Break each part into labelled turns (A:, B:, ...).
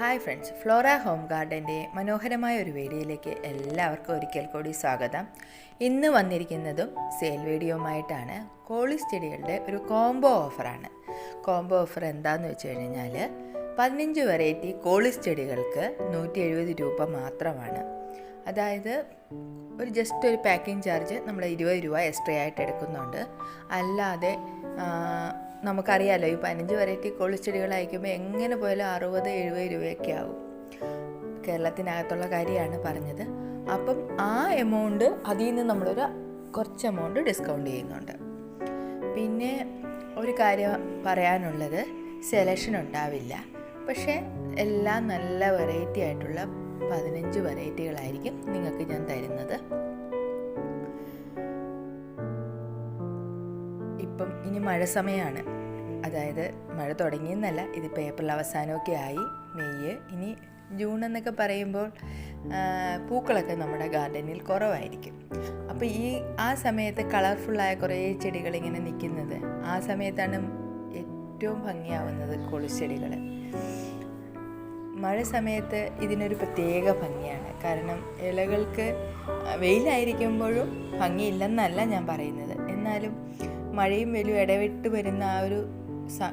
A: Hi friends Flora home ഗാർഡന്റെ മനോഹരമായ ഒരു വീഡിയോയിലേക്ക് എല്ലാവർക്കും ഒരിക്കൽ കൂടി സ്വാഗതം. ഇന്ന് വന്നിരിക്കുന്നതും സെയിൽ വീഡിയോയുമായിട്ടാണ് കോളിസ് ചെടികളുടെ ഒരു കോംബോ ഓഫറാണ് കോംബോ ഓഫർ എന്താന്ന് വെച്ച് കഴിഞ്ഞാൽ പതിനഞ്ച് വെറൈറ്റി കോളിസ് ചെടികൾക്ക് നൂറ്റി എഴുപത് രൂപ മാത്രമാണ്. അതായത് ഒരു ജസ്റ്റ് ഒരു പാക്കിംഗ് ചാർജ് നമ്മൾ ഇരുപത് രൂപ എക്സ്ട്രാ ആയിട്ട് എടുക്കുന്നുണ്ട്. അല്ലാതെ നമുക്കറിയാലോ ഈ പതിനഞ്ച് വെറൈറ്റി കോളിച്ചെടികൾ അയക്കുമ്പോൾ എങ്ങനെ പോയാലും അറുപത് എഴുപത് രൂപയൊക്കെ ആവും. കേരളത്തിനകത്തുള്ള കാര്യമാണ് പറഞ്ഞത്. അപ്പം ആ എമൗണ്ട് അതിൽ നിന്ന് നമ്മളൊരു കുറച്ച് എമൗണ്ട് ഡിസ്കൗണ്ട് ചെയ്യുന്നുണ്ട്. പിന്നെ ഒരു കാര്യം പറയാനുള്ളത് സെലക്ഷൻ ഉണ്ടാവില്ല. പക്ഷേ എല്ലാം നല്ല വെറൈറ്റി ആയിട്ടുള്ള പതിനഞ്ച് വെറൈറ്റികളായിരിക്കും നിങ്ങൾക്ക് ഞാൻ തരുന്നത്. ഇപ്പം ഇനി മഴ സമയമാണ്. അതായത് മഴ തുടങ്ങിയെന്നല്ല ഇതിപ്പോൾ ഏപ്രിൽ അവസാനമൊക്കെ ആയി. മെയ്യ് ഇനി ജൂൺ എന്നൊക്കെ പറയുമ്പോൾ പൂക്കളൊക്കെ നമ്മുടെ ഗാർഡനിൽ കുറവായിരിക്കും. അപ്പോൾ ഈ ആ സമയത്ത് കളർഫുള്ളായ കുറേ ചെടികൾ ഇങ്ങനെ നിൽക്കുന്നത് ആ സമയത്താണ് ഏറ്റവും ഭംഗിയാവുന്നത് കൊളിച്ചെടികൾ മഴ സമയത്ത് ഇതിനൊരു പ്രത്യേക ഭംഗിയാണ്. കാരണം ഇലകൾക്ക് വെയിലായിരിക്കുമ്പോഴും ഭംഗിയില്ലെന്നല്ല ഞാൻ പറയുന്നത്. എന്നാലും മഴയും വെയിലും ഇടവിട്ട് വരുന്ന ആ ഒരു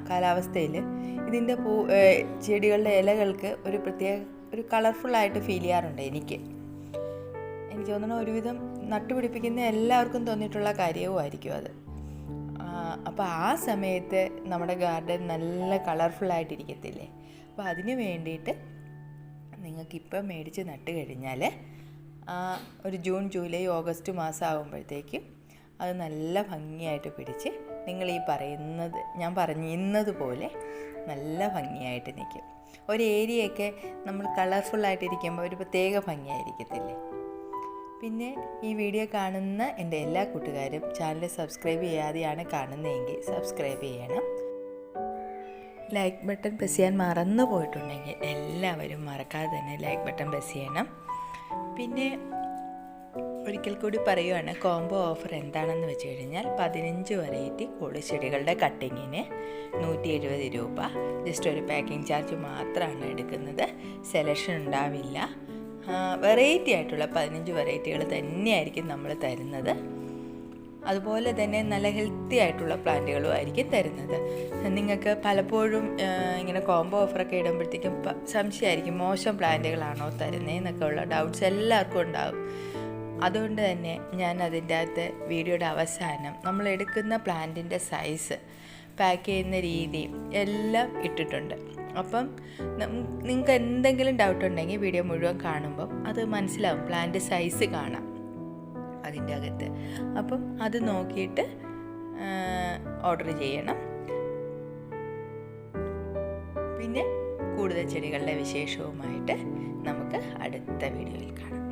A: കാലാവസ്ഥയിൽ ഇതിന്റെ പൂ ചെടികളുടെ ഇലകൾക്ക് ഒരു പ്രത്യേക ഒരു കളർഫുള്ളായിട്ട് ഫീൽ ചെയ്യാറുണ്ട് എനിക്ക്. എനിക്ക് തോന്നുന്നു ഒരുവിധം നട്ടുപിടിപ്പിക്കുന്ന എല്ലാവർക്കും തോന്നിയിട്ടുള്ള കാര്യവുമായിരിക്കും അത്. അപ്പോൾ ആ സമയത്ത് നമ്മുടെ ഗാർഡൻ നല്ല കളർഫുള്ളായിട്ടിരിക്കത്തില്ലേ അപ്പോൾ അതിന് വേണ്ടിയിട്ട് നിങ്ങൾക്കിപ്പം മേടിച്ച് നട്ട് കഴിഞ്ഞാൽ ഒരു ജൂൺ ജൂലൈ ഓഗസ്റ്റ് മാസം ആകുമ്പോഴത്തേക്കും അത് നല്ല ഭംഗിയായിട്ട് പിടിച്ച് നിങ്ങൾ ഈ പറയുന്നത് ഞാൻ പറഞ്ഞിരുന്നതുപോലെ നല്ല ഭംഗിയായിട്ട് നിൽക്കും. ഒരു ഏരിയയൊക്കെ നമ്മൾ കളർഫുള്ളായിട്ടിരിക്കുമ്പോൾ ഒരു പ്രത്യേക ഭംഗിയായിരിക്കത്തില്ലേ? പിന്നെ ഈ വീഡിയോ കാണുന്ന എന്റെ എല്ലാ കൂട്ടുകാരും ചാനൽ സബ്സ്ക്രൈബ് ചെയ്യാതെയാണ് കാണുന്നതെങ്കിൽ സബ്സ്ക്രൈബ് ചെയ്യണം. ലൈക്ക് ബട്ടൺ പ്രസ് ചെയ്യാൻ മറന്നു പോയിട്ടുണ്ടെങ്കിൽ എല്ലാവരും മറക്കാതെ തന്നെ ലൈക്ക് ബട്ടൺ പ്രസ് ചെയ്യണം. പിന്നെ ഒരിക്കൽ കൂടി പറയുവാണ് കോംബോ ഓഫർ എന്താണെന്ന് വെച്ച് കഴിഞ്ഞാൽ പതിനഞ്ച് വെറൈറ്റി ചെടികളുടെ കട്ടിങ്ങിന് നൂറ്റി എഴുപത് രൂപ. ജസ്റ്റ് ഒരു പാക്കിംഗ് ചാർജ് മാത്രമാണ് എടുക്കുന്നത്. സെലക്ഷൻ ഉണ്ടാവില്ല. വെറൈറ്റി ആയിട്ടുള്ള പതിനഞ്ച് വെറൈറ്റികൾ തന്നെയായിരിക്കും നമ്മൾ തരുന്നത്. അതുപോലെ തന്നെ നല്ല ഹെൽത്തി ആയിട്ടുള്ള പ്ലാന്റുകളും ആയിരിക്കും തരുന്നത്. നിങ്ങൾക്ക് പലപ്പോഴും ഇങ്ങനെ കോംബോ ഓഫറൊക്കെ ഇടുമ്പോഴത്തേക്കും സംശയമായിരിക്കും മോശം പ്ലാന്റുകളാണോ തരുന്നതെന്നൊക്കെ ഉള്ള ഡൗട്ട്സ് എല്ലാവർക്കും ഉണ്ടാവും. അതുകൊണ്ട് തന്നെ ഞാൻ അതിന്റെ അകത്ത് വീഡിയോയുടെ അവസാനം നമ്മൾ എടുക്കുന്ന പ്ലാന്റിന്റെ സൈസ് പാക്ക് ചെയ്യുന്ന രീതി എല്ലാം ഇട്ടിട്ടുണ്ട്. അപ്പം നിങ്ങൾക്ക് എന്തെങ്കിലും ഡൗട്ട് ഉണ്ടെങ്കിൽ വീഡിയോ മുഴുവൻ കാണുമ്പം അത് മനസ്സിലാവും. പ്ലാന്റ് സൈസ് കാണാം അതിന്റെ അകത്ത്. അപ്പം അത് നോക്കിയിട്ട് ഓർഡർ ചെയ്യണം. പിന്നെ കൂടുതൽ ചെടികളുടെ വിശേഷവുമായിട്ട് നമുക്ക് അടുത്ത വീഡിയോയിൽ കാണാം.